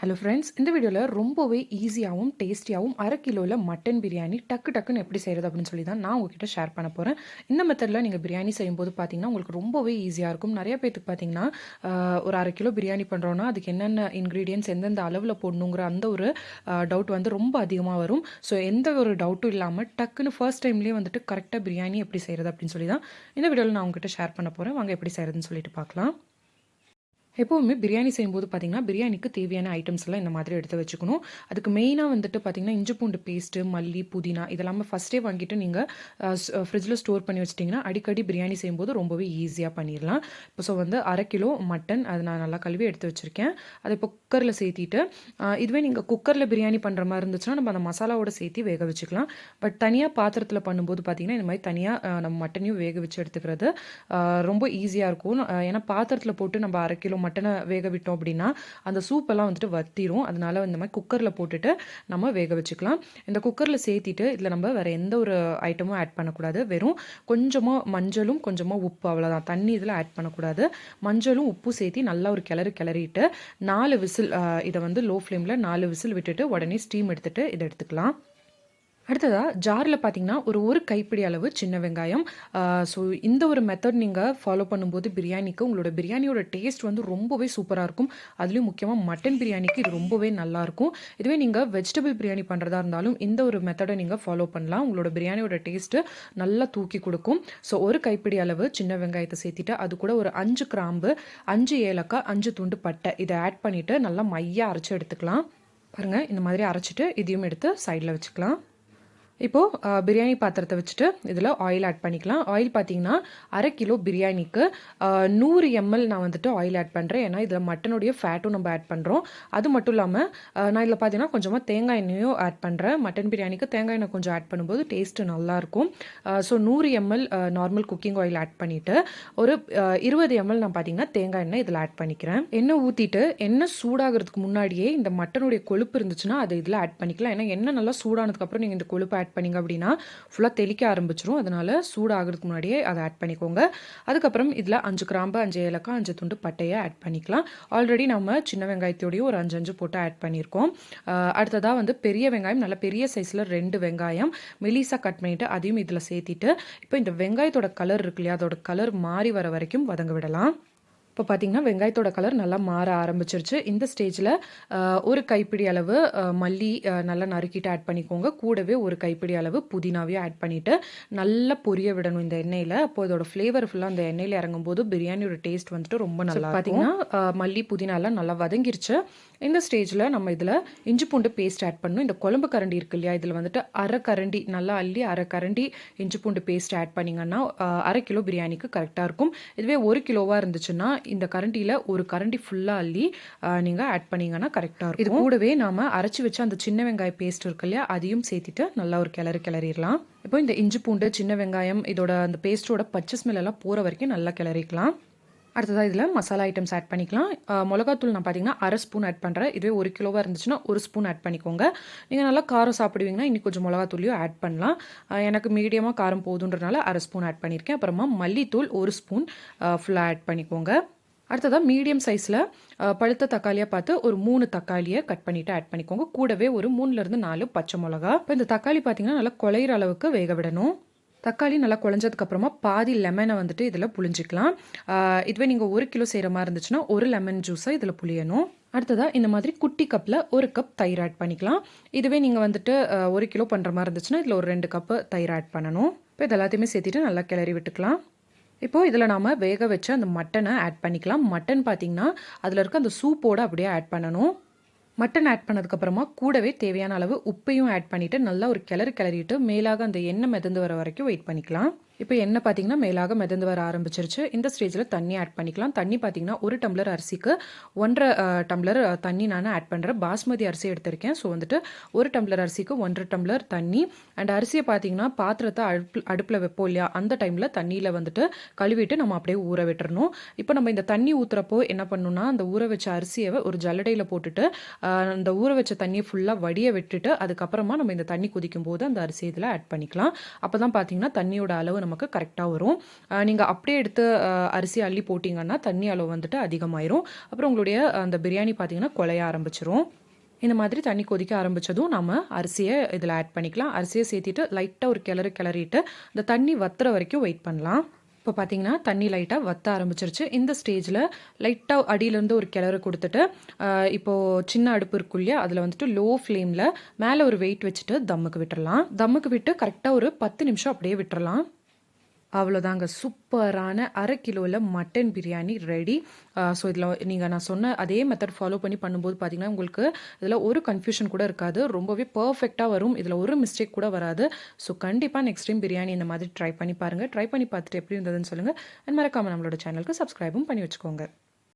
Hello friends இந்த வீடியோவில் ரொம்பவே ஈஸியாகவும் டேஸ்டியாகவும் அரை கிலோவில் மட்டன் பிரியாணி டக்கு டக்குன்னு எப்படி செய்கிறது அப்படின்னு சொல்லி தான் நான் உங்ககிட்ட ஷேர் பண்ண போகிறேன் இந்த மெத்தடில் நீங்கள் பிரியாணி செய்யும்போது பார்த்தீங்கன்னா உங்களுக்கு ரொம்பவே ஈஸியாக இருக்கும். நிறைய பேத்துக்கு பார்த்தீங்கன்னா ஒரு அரை கிலோ பிரியாணி பண்ணுறோன்னா அதுக்கு என்னென்ன இன்க்ரீடியன்ஸ் எந்தெந்த அளவில் போடணுங்கிற அந்த ஒரு டவுட் வந்து ரொம்ப அதிகமாக வரும். ஸோ எந்த ஒரு டவுட்டும் இல்லாமல் டக்குன்னு ஃபர்ஸ்ட் டைம்லேயே வந்துட்டு கரெக்டாக பிரியாணி எப்படி செய்கிறது அப்படின்னு சொல்லி தான் இந்த வீடியோவில் நான் உங்ககிட்ட ஷேர் பண்ண போகிறேன் வாங்க எப்படி செய்கிறதுன்னு சொல்லிட்டு பார்க்கலாம் எப்போவுமே பிரியாணி செய்யும்போது பார்த்தீங்கன்னா பிரியாணிக்கு தேவையான ஐட்டம்ஸ் எல்லாம் இந்த மாதிரி எடுத்து வச்சுக்கணும். அதுக்கு மெயினாக வந்துட்டு பார்த்தீங்கன்னா இஞ்சி பூண்டு பேஸ்ட்டு மல்லி புதினா இதெல்லாமே ஃபஸ்ட்டே வாங்கிட்டு நீங்கள் ஃப்ரிட்ஜில் ஸ்டோர் பண்ணி வச்சிட்டிங்கன்னா அடிக்கடி பிரியாணி செய்யும்போது ரொம்பவே ஈஸியாக பண்ணிடலாம். இப்போ ஸோ வந்து அரை கிலோ மட்டன் அது நான் நல்லா கழுவி எடுத்து வச்சுருக்கேன். அதை இப்போ குக்கரில் சேர்த்திட்டு இதுவே நீங்கள் குக்கரில் பிரியாணி பண்ணுற மாதிரி இருந்துச்சுன்னா நம்ம அந்த மசாலாவோட சேர்த்து வேக வச்சுக்கலாம். பட் தனியாக பாத்திரத்தில் பண்ணும்போது பார்த்திங்கன்னா இந்த மாதிரி தனியாக நம்ம மட்டனையும் வேக வச்சு எடுத்துக்கிறது ரொம்ப ஈஸியாக இருக்கும். ஏன்னா பாத்திரத்தில் போட்டு நம்ம அரை கிலோ வேக விட்டோம் அப்படின்னா அந்த சூப்பெல்லாம் வந்துட்டு வத்திரும். அதனால இந்த மாதிரி குக்கரில் போட்டுட்டு நம்ம வேக வச்சுக்கலாம். இந்த குக்கரில் சேர்த்திட்டு இதில் நம்ம வேறு எந்த ஒரு ஐட்டமும் ஆட் பண்ணக்கூடாது. வெறும் கொஞ்சமாக மஞ்சளும் கொஞ்சமாக உப்பு அவ்வளோதான் தண்ணி இதில் ஆட் பண்ணக்கூடாது. மஞ்சளும் உப்பு சேர்த்தி நல்லா ஒரு கிளறு கிளறிட்டு நாலு விசில் இதை வந்து லோ ஃப்ளேமில் நாலு விசில் விட்டுட்டு உடனே ஸ்டீம் எடுத்துகிட்டு இதை எடுத்துக்கலாம். அடுத்ததாக ஜாரில் பார்த்தீங்கன்னா ஒரு ஒரு கைப்பிடி அளவு சின்ன வெங்காயம். ஸோ இந்த ஒரு மெத்தட் நீங்கள் ஃபாலோ பண்ணும்போது பிரியாணிக்கு உங்களோட பிரியாணியோட டேஸ்ட் வந்து ரொம்பவே சூப்பராக இருக்கும். அதுலேயும் முக்கியமாக மட்டன் பிரியாணிக்கு இது ரொம்பவே நல்லாயிருக்கும் இதுவே நீங்கள் வெஜிடபிள் பிரியாணி பண்ணுறதா இருந்தாலும் இந்த ஒரு மெத்தடை நீங்கள் ஃபாலோ பண்ணலாம். உங்களோட பிரியாணியோட டேஸ்ட்டு நல்லா தூக்கி கொடுக்கும். ஸோ ஒரு கைப்பிடி அளவு சின்ன வெங்காயத்தை சேர்த்திட்டு அது கூட ஒரு அஞ்சு கிராம்பு அஞ்சு ஏலக்காய் அஞ்சு துண்டு பட்டை. இதை ஆட் பண்ணிவிட்டு நல்லா மையாக அரைச்சி எடுத்துக்கலாம். பாருங்கள் இந்த மாதிரி அரைச்சிட்டு இதையும் எடுத்து சைடில் வச்சுக்கலாம். இப்போது பிரியாணி பாத்திரத்தை வச்சுட்டு இதில் ஆயில் ஆட் பண்ணிக்கலாம். ஆயில் பார்த்தீங்கன்னா அரை கிலோ பிரியாணிக்கு நூறு எம்எல் நான் வந்துட்டு ஆயில் ஆட் பண்ணுறேன் ஏன்னா இதில் மட்டனுடைய ஃபேட்டும் நம்ம ஆட் பண்ணுறோம் அது மட்டும் இல்லாமல் நான் இதில் பார்த்தீங்கன்னா கொஞ்சமாக தேங்காய் எண்ணெயும் ஆட் பண்ணுறேன் மட்டன் பிரியாணிக்கு தேங்காய் எண்ணெய் கொஞ்சம் ஆட் பண்ணும்போது டேஸ்ட்டு நல்லாயிருக்கும் ஸோ நூறு ml normal cooking oil add பண்ணிவிட்டு ஒரு இருபது எம்எல் நான் பார்த்தீங்கன்னா தேங்காய் எண்ணெய் இதில் ஆட் பண்ணிக்கிறேன். எண்ணெய் ஊற்றிட்டு எண்ணெய் சூடாகிறதுக்கு முன்னாடியே இந்த மட்டனுடைய கொழுப்பு இருந்துச்சுன்னா அதை இதில் ஆட் பண்ணிக்கலாம். ஏன்னா எண்ணெய் நல்லா சூடானதுக்கப்புறம் நீங்கள் இந்த கொழுப்பு ஆட் பண்ணீங்க அப்படின்னா ஃபுல்லாக தெளிக்க ஆரம்பிச்சிரும். அதனால் சூடாகிறதுக்கு முன்னாடியே அதை ஆட் பண்ணிக்கோங்க. அதுக்கப்புறம் இதில் அஞ்சு கிராம்பு அஞ்சு ஏலக்காய் அஞ்சு துண்டு பட்டையை ஆட் பண்ணிக்கலாம். ஆல்ரெடி நம்ம சின்ன வெங்காயத்தோடையும் ஒரு அஞ்சு அஞ்சு போட்டு ஆட் பண்ணியிருக்கோம். அடுத்ததாக வந்து பெரிய வெங்காயம் நல்ல பெரிய சைஸில் ரெண்டு வெங்காயம் மெலிசாக கட் பண்ணிவிட்டு அதையும் இதில் சேர்த்திட்டு இப்போ இந்த வெங்காயத்தோட கலர் இருக்கு இல்லையா அதோட கலர் மாறி வர வரைக்கும் வதங்க விடலாம். இப்போ பார்த்தீங்கன்னா வெங்காயத்தோட கலர் நல்லா மாற ஆரம்பிச்சிருச்சு. இந்த ஸ்டேஜில் ஒரு கைப்பிடி அளவு மல்லி நல்லா நறுக்கிட்டு ஆட் பண்ணிக்கோங்க. கூடவே ஒரு கைப்பிடி அளவு புதினாவையும் ஆட் பண்ணிவிட்டு நல்லா பொரிய விடணும் இந்த எண்ணெயில். அப்போ இதோட ஃப்ளேவர் ஃபுல்லாக அந்த எண்ணெயில் இறங்கும் போது பிரியாணியோட டேஸ்ட் வந்துட்டு ரொம்ப நல்லா பார்த்தீங்கன்னா மல்லி புதினா எல்லாம் நல்லா வதங்கிருச்சு. இந்த ஸ்டேஜில் நம்ம இதில் இஞ்சி பூண்டு பேஸ்ட் ஆட் பண்ணணும். இந்த குழம்பு கரண்டி இருக்கு இல்லையா இதில் வந்துட்டு அரை கரண்டி நல்லா அள்ளி அரை கரண்டி இஞ்சி பூண்டு பேஸ்ட் ஆட் பண்ணிங்கன்னா அரை கிலோ பிரியாணிக்கு கரெக்டாக இருக்கும். இதுவே ஒரு கிலோவாக இருந்துச்சுன்னா இந்த கரண்டியில் ஒரு கரண்டி ஃபுல்லாக அள்ளி நீங்கள் ஆட் பண்ணீங்கன்னா கரெக்டாக இருக்கும். இது கூடவே நாம் அரைச்சி வச்ச அந்த சின்ன வெங்காய பேஸ்ட் இருக்கு இல்லையா அதையும் சேர்த்துட்டு நல்லா ஒரு கிளறு கிளறிடலாம். இப்போ இந்த இஞ்சி பூண்டு சின்ன வெங்காயம் இதோட அந்த பேஸ்ட்டோட பச்சை ஸ்மெல் எல்லாம் போகிற வரைக்கும் நல்லா கிளறிக்கலாம். அடுத்ததாக இதில் மசாலா ஐட்டம்ஸ் ஆட் பண்ணிக்கலாம். மிளகாத்தூள் நான் பார்த்தீங்கன்னா அரை ஸ்பூன் ஆட் பண்ணுறேன் இதுவே ஒரு கிலோவாக இருந்துச்சுன்னா ஒரு ஸ்பூன் ஆட் பண்ணிக்கோங்க. நீங்கள் நல்லா காரம் சாப்பிடுவீங்கன்னா இன்னும் கொஞ்சம் மிளகாத்தூளையும் ஆட் பண்ணலாம். எனக்கு மீடியமாக காரம் போதுன்றனால அரை ஸ்பூன் ஆட் பண்ணியிருக்கேன் அப்புறமா மல்லித்தூள் ஒரு ஸ்பூன் ஃபுல்லாக ஆட் பண்ணிக்கோங்க. அடுத்ததாக மீடியம் சைஸில் பழுத்த தக்காளியாக பார்த்து ஒரு மூணு தக்காளியை கட் பண்ணிவிட்டு ஆட் பண்ணிக்கோங்க. கூடவே ஒரு மூணுலேருந்து நாலு பச்சை மிளகா. இப்போ இந்த தக்காளி பார்த்தீங்கன்னா நல்லா குழையிற அளவுக்கு வேக விடணும். தக்காளி நல்லா குழஞ்சதுக்கப்புறமா பாதி லெமனை வந்துட்டு இதில் புளிஞ்சிக்கலாம் இதுவே நீங்கள் ஒரு கிலோ செய்கிற மாதிரி இருந்துச்சுன்னா ஒரு லெமன் ஜூஸை இதில் புளியணும் அடுத்ததாக இந்த மாதிரி குட்டி கப்பில் ஒரு கப் தயிர் ஆட் பண்ணிக்கலாம். இதுவே நீங்கள் வந்துட்டு ஒரு கிலோ பண்ணுற மாதிரி இருந்துச்சுன்னா இதில் ஒரு ரெண்டு கப்பு தயிர் ஆட் பண்ணணும். இப்போ இது எல்லாத்தையுமே சேர்த்துட்டு நல்லா கிளறி விட்டுக்கலாம். இப்போது இதில் நாம் வேக வச்ச அந்த மட்டனை ஆட் பண்ணிக்கலாம். மட்டன் பார்த்திங்கன்னா அதில் இருக்க அந்த சூப்போடு அப்படியே ஆட் பண்ணணும். மட்டன் ஆட் பண்ணதுக்கப்புறமா கூடவே தேவையான அளவு உப்பையும் ஆட் பண்ணிவிட்டு நல்லா ஒரு கிளறு கிளறிட்டு மேலாக அந்த எண்ணெய் மிதந்து வர வரைக்கும் வெயிட் பண்ணிக்கலாம். இப்போ என்ன பார்த்தீங்கன்னா மேலாக மிதந்து வர ஆரம்பிச்சிருச்சு. இந்த ஸ்டேஜில் தண்ணி ஆட் பண்ணிக்கலாம். தண்ணி பார்த்தீங்கன்னா ஒரு டம்ளர் அரிசிக்கு ஒன்றரை டம்ளர் தண்ணி நான் ஆட் பண்ணுறேன் பாஸ்மதி அரிசி எடுத்திருக்கேன். ஸோ வந்துட்டு ஒரு டம்ளர் அரிசிக்கு ஒன்றரை டம்ளர் தண்ணி. அண்ட் அரிசியை பார்த்தீங்கன்னா பாத்திரத்தை அடுப்பு அடுப்பில் வைப்போம் இல்லையா? அந்த டைமில் தண்ணியில் வந்துட்டு கழுவிட்டு நம்ம அப்படியே ஊற விட்டுறணும். இப்போ நம்ம இந்த தண்ணி ஊற்றுறப்போ என்ன பண்ணணும்னா அந்த ஊற வச்ச அரிசியை ஒரு ஜல்லடையில் போட்டுட்டு அந்த ஊற வச்ச தண்ணியை ஃபுல்லாக வடிய விட்டுட்டு அதுக்கப்புறமா நம்ம இந்த தண்ணி குதிக்கும் போது அந்த அரிசி இதில் ஆட் பண்ணிக்கலாம். அப்போ தான் பார்த்தீங்கன்னா தண்ணியோட அளவு நமக்கு கரெக்டாக வரும். நீங்கள் அப்படியே எடுத்து அரிசி அள்ளி போட்டிங்கன்னா தண்ணி அளவு வந்துட்டு அதிகமாயிரும். அப்புறம் உங்களுடைய அந்த பிரியாணி பார்த்தீங்கன்னா குலைய ஆரம்பிச்சிரும். இந்த மாதிரி தண்ணி கொதிக்க ஆரம்பித்ததும் நம்ம அரிசியை இதில் ஆட் பண்ணிக்கலாம். அரிசியை சேர்த்திட்டு லைட்டாக ஒரு கிளறு கிளறிட்டு இந்த தண்ணி வத்துற வரைக்கும் வெயிட் பண்ணலாம். இப்போ பார்த்தீங்கன்னா தண்ணி லைட்டாக வத்த ஆரம்பிச்சிருச்சு. இந்த ஸ்டேஜில் லைட்டாக அடியிலேருந்து ஒரு கிளறு கொடுத்துட்டு இப்போது சின்ன அடுப்பு இருக்கும் இல்லையா அதில் வந்துட்டு லோ ஃப்ளேமில் மேலே ஒரு வெயிட் வச்சுட்டு தம்முக்கு விட்டுறலாம். தம்முக்கு விட்டு கரெக்டாக ஒரு பத்து நிமிஷம் அப்படியே விட்டுறலாம். அவ்வளோதாங்க. சூப்பரான அரை கிலோவில் மட்டன் பிரியாணி ரெடி ஸோ இதில் நீங்கள் நான் சொன்ன அதே மெத்தட் ஃபாலோ பண்ணி பண்ணும்போது பார்த்தீங்கன்னா உங்களுக்கு இதில் ஒரு கன்ஃபியூஷன் கூட இருக்காது. ரொம்பவே பர்ஃபெக்டாக வரும். இதில் ஒரு மிஸ்டேக் கூட வராது. ஸோ கண்டிப்பாக நெக்ஸ்ட் டைம் பிரியாணி இந்த மாதிரி ட்ரை பண்ணி பாருங்கள் ட்ரை பண்ணி பார்த்துட்டு எப்படி இருந்ததுன்னு சொல்லுங்கள் அண்ட் மறக்காமல் நம்மளோட சேனலுக்கு சப்ஸ்கிரைபும் பண்ணி வச்சுக்கோங்க.